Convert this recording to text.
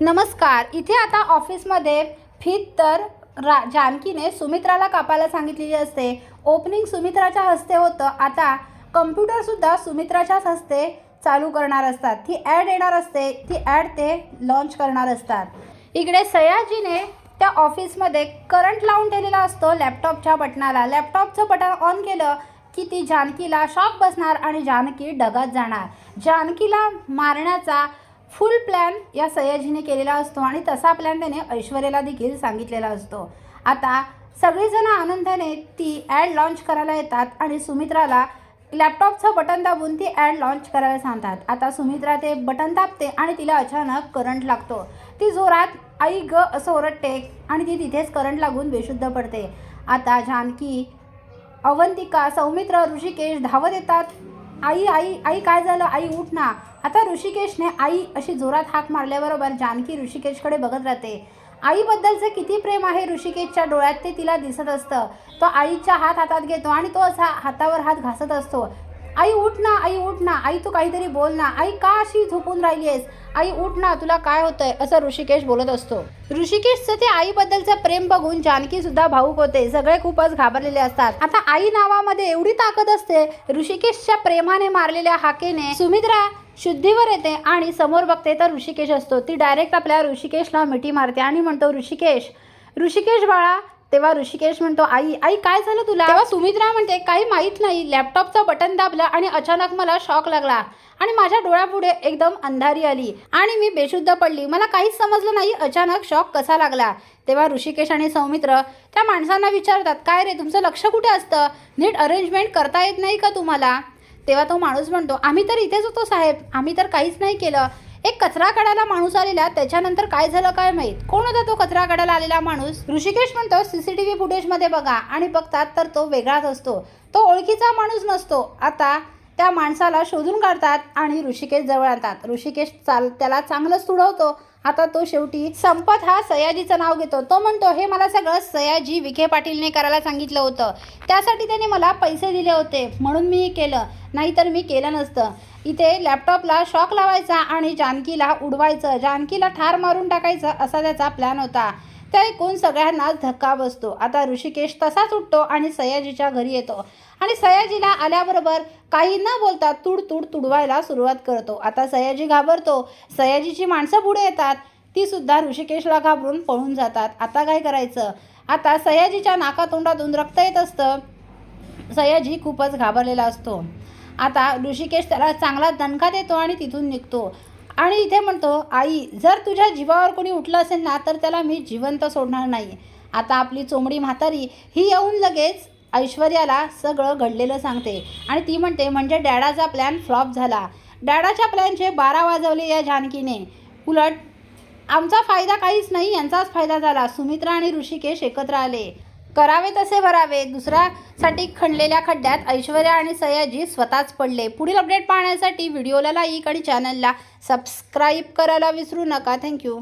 नमस्कार. इथे आता ऑफिसमध्ये फीत तर रा जानकीने सुमित्राला कापायला सांगितलेली असते. ओपनिंग सुमित्राच्या हस्ते होतं. आता कम्प्युटरसुद्धा सुमित्राच्याच हस्ते चालू करणार असतात. ती ॲड येणार असते. ती ॲड ते लॉन्च करणार असतात. इकडे सयाजीने त्या ऑफिसमध्ये करंट लावून ठेवलेला असतो लॅपटॉपच्या बटनाला लॅपटॉपचं बटन ऑन केलं की ती जानकीला शॉक बसणार आणि जानकी डगात जाणार. जानकीला मारण्याचा फुल प्लॅन या सयाजीने केलेला असतो आणि तसा प्लॅन त्याने ऐश्वर्याला देखील सांगितलेला असतो. आता सगळेजण आनंदाने ती ॲड लॉन्च करायला येतात आणि सुमित्राला लॅपटॉपचं बटन दाबून ती ॲड लॉन्च करायला सांगतात. आता सुमित्रा ते बटन दाबते आणि तिला अचानक करंट लागतो. ती जोरात आई ग असं ओरडते आणि ती तिथेच करंट लागून बेशुद्ध पडते. आता जानकी अवंतिका सौमित्र ऋषिकेश धावत येतात. आई आई आई काय झालं? आई उठ ना. आता ऋषिकेशने आई अशी जोरात हाक मारल्याबरोबर जानकी ऋषिकेशकडे बघत राहते. आईबद्दलचं किती प्रेम आहे ऋषिकेशच्या डोळ्यात ते तिला दिसत असतं. तो आईच्या हात हातात घेतो आणि तो असा हातावर हात घासत असतो. आई उठ ना आई उठ ना. आई तू काहीतरी बोल ना. आई का अशी झोपून राहिली आहेस? आई उठ ना तुला काय होतंय? असं ऋषिकेश बोलत असतो. ऋषिकेशचं ते आईबद्दलचं प्रेम बघून जानकी सुद्धा भाऊक होते. सगळे खूपच घाबरलेले असतात. आता आई नावामध्ये एवढी ताकद असते ऋषिकेशच्या प्रेमाने मारलेल्या हाकेने सुमित्रा शुद्धीवर येते आणि समोर बघते तर ऋषिकेश असतो. ती डायरेक्ट आपल्या ऋषिकेशला मिठी मारते आणि म्हणतो ऋषिकेश ऋषिकेश बाळा तेव्हा ऋषिकेश म्हणतो आई आई काय झालं तुला? तेव्हा सुमित्रा म्हणते काही माहीत नाही. लॅपटॉपचं बटन दाबलं आणि अचानक मला शॉक लागला आणि माझ्या डोळ्यापुढे एकदम अंधारी आली आणि मी बेशुद्ध पडली. मला काहीच समजलं नाही अचानक शॉक कसा लागला. तेव्हा ऋषिकेश आणि सौमित्र त्या माणसांना विचारतात काय रे तुमचं लक्ष कुठे असतं? नीट अरेंजमेंट करता येत नाही का तुम्हाला? तेव्हा तो माणूस म्हणतो आम्ही तर इथेच होतो साहेब. आम्ही तर काहीच नाही केलं. एक कचरा काढायला माणूस आलेला त्याच्यानंतर काय झालं काय माहीत? कोण होता तो कचरा काढायला आलेला माणूस? ऋषिकेश म्हणतो सीसीटीव्ही फुटेजमध्ये बघा. आणि बघतात तर तो वेगळाच असतो. तो ओळखीचा माणूस नसतो. आता त्या माणसाला शोधून काढतात आणि ऋषिकेश जवळ आणतात. ऋषिकेश चाल त्याला चांगलंच तुडवतो. आता तो शेवटी संपत हा सयाजीचं नाव घेतो. तो म्हणतो हे मला सगळं सयाजी विखे पाटीलने करायला सांगितलं होतं. त्यासाठी त्याने मला पैसे दिले होते. म्हणून मी केलं. नाहीतर मी केलं नसतं. इथे लॅपटॉपला शॉक लावायचा आणि जानकीला उडवायचं. जानकीला ठार मारून टाकायचं असा त्याचा प्लॅन होता. ते ऐकून सगळ्यांनाच धक्का बसतो. आता ऋषिकेश तसाच उठतो आणि सयाजीच्या घरी येतो. आणि सयाजीला आल्याबरोबर काही न बोलता तुड तुड तुडवायला सुरुवात करतो. आता सयाजी घाबरतो. सयाजीची माणसं पुढे येतात. ती सुद्धा ऋषिकेशला घाबरून पळून जातात. आता काय करायचं? आता सयाजीच्या नाकातोंडातून रक्त येत असतं. सयाजी खूपच घाबरलेला असतो. आता ऋषिकेश त्याला चांगला दणका देतो आणि तिथून निघतो. आणि इथे म्हणतो आई जर तुझ्या जीवावर कोणी उठलं असेल ना तर त्याला मी जिवंत सोडणार नाही. आता आपली चोमडी म्हातारी ही येऊन लगेच ऐश्वर्याला सगळं घडलेलं सांगते. आणि ती म्हणते म्हणजे डॅडाचा प्लॅन फ्लॉप झाला. डॅडाच्या प्लॅनचे बारा वाजवले या जानकीने. उलट आमचा फायदा काहीच नाही यांचाच फायदा झाला. सुमित्रा आणि ऋषिकेश एकत्र आले. करावे तसे भरावे. दुसऱ्यासाठी खणलेल्या खड्ड्यात ऐश्वर्या आणि सयाजी स्वतःच पडले. पुढील अपडेट पाहण्यासाठी व्हिडिओला लाईक आणि चॅनलला सबस्क्राईब करायला विसरू नका. थँक्यू